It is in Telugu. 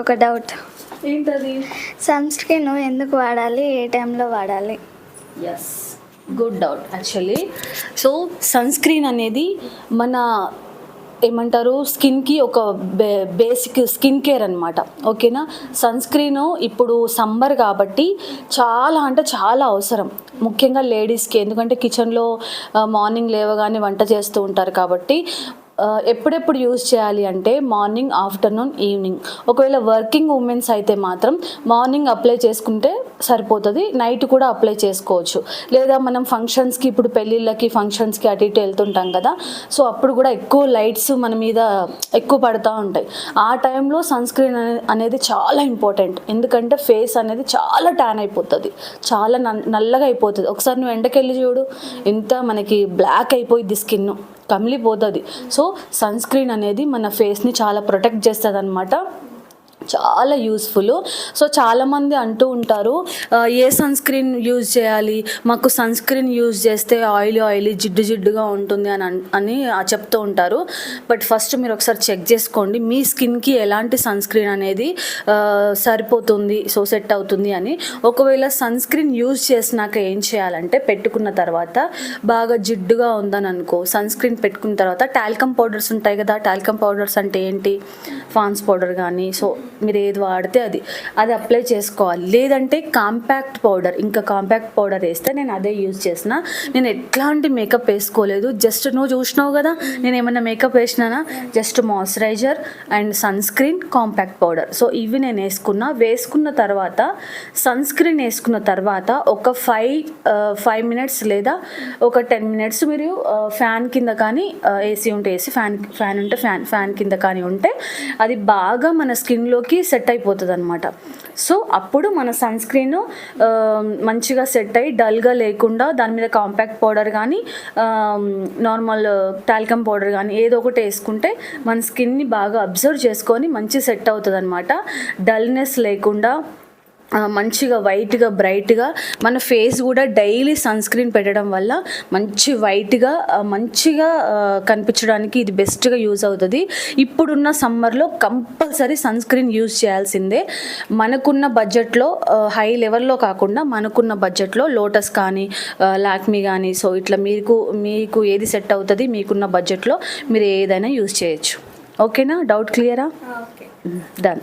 ఒక డౌట్. ఏంటది? సన్ స్క్రీన్ ఎందుకు వాడాలి? ఏ టైంలో వాడాలి? Yes good doubt actually so sunscreen అనేది మన ఏమంటారు స్కిన్కి ఒక బే బేసిక్ స్కిన్ కేర్ అనమాట ఓకేనా సన్ స్క్రీన్ ఇప్పుడు సమ్మర్ కాబట్టి చాలా అంటే చాలా అవసరం. ముఖ్యంగా లేడీస్కి ఎందుకంటే కిచెన్లో మార్నింగ్ లేవగానే వంట చేస్తూ ఉంటారు కాబట్టి ఎప్పుడెప్పుడు యూజ్ చేయాలి అంటే మార్నింగ్ ఆఫ్టర్నూన్ ఈవినింగ్. ఒకవేళ వర్కింగ్ ఉమెన్స్ అయితే మాత్రం మార్నింగ్ అప్లై చేసుకుంటే సరిపోతుంది నైట్ కూడా అప్లై చేసుకోవచ్చు. లేదా మనం ఫంక్షన్స్కి ఇప్పుడు పెళ్ళిళ్ళకి ఫంక్షన్స్కి అటు ఇటు వెళ్తుంటాం కదా సో అప్పుడు కూడా ఎక్కువ లైట్స్ మన మీద ఎక్కువ పడుతూ ఉంటాయి. ఆ టైంలో సన్ స్క్రీన్ అనేది చాలా ఇంపార్టెంట్. ఎందుకంటే ఫేస్ అనేది చాలా ట్యాన్ అయిపోతుంది. చాలా నల్లగా అయిపోతుంది. ఒకసారి నువ్వు ఎండకెళ్ళి చూడు ఎంత మనకి బ్లాక్ అయిపోయింది స్కిన్. కమిలిపోతుంది. సో సన్ స్క్రీన్ అనేది మన ఫేస్ని చాలా ప్రొటెక్ట్ చేస్తుంది అనమాట చాలా యూస్ఫుల్ సో చాలామంది అంటూ ఉంటారు ఏ సన్ స్క్రీన్ యూజ్ చేయాలి? మాకు సన్ స్క్రీన్ యూజ్ చేస్తే ఆయిల్ ఆయిల్ జిడ్డు జిడ్డుగా ఉంటుంది అని అని చెప్తూ ఉంటారు. బట్ ఫస్ట్ మీరు ఒకసారి చెక్ చేసుకోండి మీ స్కిన్కి ఎలాంటి సన్ స్క్రీన్ అనేది సరిపోతుంది సో సెట్ అవుతుంది అని. ఒకవేళ సన్ స్క్రీన్ యూజ్ చేసినాక ఏం చేయాలంటే పెట్టుకున్న తర్వాత బాగా జిడ్డుగా ఉందని అనుకో సన్ స్క్రీన్ పెట్టుకున్న తర్వాత టాల్కమ్ పౌడర్స్ ఉంటాయి కదా టాల్కమ్ పౌడర్స్ అంటే ఏంటి? ఫాన్స్ పౌడర్ కానీ సో మీరు ఏది వాడితే అది అది అప్లై చేసుకోవాలి. లేదంటే కాంపాక్ట్ పౌడర్ ఇంకా కాంపాక్ట్ పౌడర్ వేస్తే నేను అదే యూజ్ చేసిన నేను ఎట్లాంటి మేకప్ వేసుకోలేదు. జస్ట్ నువ్వు చూసినావు కదా నేను ఏమైనా makeup వేసినానా? Just moisturiser and sunscreen compact powder so ఇవి నేను వేసుకున్నా. వేసుకున్న తర్వాత సన్ స్క్రీన్ వేసుకున్న తర్వాత ఒక ఫైవ్ ఫైవ్ మినిట్స్ లేదా ఒక టెన్ మినిట్స్ మీరు ఫ్యాన్ కింద కానీ ఏసీ ఉంటే ఏసీ ఫ్యాన్ ఫ్యాన్ ఉంటే ఫ్యాన్ ఫ్యాన్ కింద కానీ ఉంటే అది బాగా మన స్కిన్లోకి సెట్ అయిపోతుంది అనమాట సో అప్పుడు మన సన్ స్క్రీన్ మంచిగా సెట్ అయ్యి డల్గా లేకుండా దాని మీద కాంపాక్ట్ పౌడర్ కానీ నార్మల్ టాల్కమ్ పౌడర్ కానీ ఏదో ఒకటి వేసుకుంటే మన స్కిన్ని బాగా అబ్జర్వ్ చేసుకొని మంచి సెట్ అవుతుంది అనమాట డల్నెస్ లేకుండా మంచిగా వైట్గా బ్రైట్గా మన ఫేస్ కూడా డైలీ సన్ స్క్రీన్ పెట్టడం వల్ల మంచి వైట్గా మంచిగా కనిపించడానికి ఇది బెస్ట్గా యూజ్ అవుతుంది. ఇప్పుడున్న సమ్మర్లో కంపల్సరీ సన్ స్క్రీన్ యూజ్ చేయాల్సిందే. మనకున్న బడ్జెట్లో హై లెవెల్లో కాకుండా మనకున్న బడ్జెట్లో లోటస్ కానీ లాక్మీ కానీ సో ఇట్లా మీకు మీకు ఏది సెట్ అవుతుంది మీకున్న బడ్జెట్లో మీరు ఏదైనా యూజ్ చేయొచ్చు. ఓకేనా డౌట్ క్లియరా డన్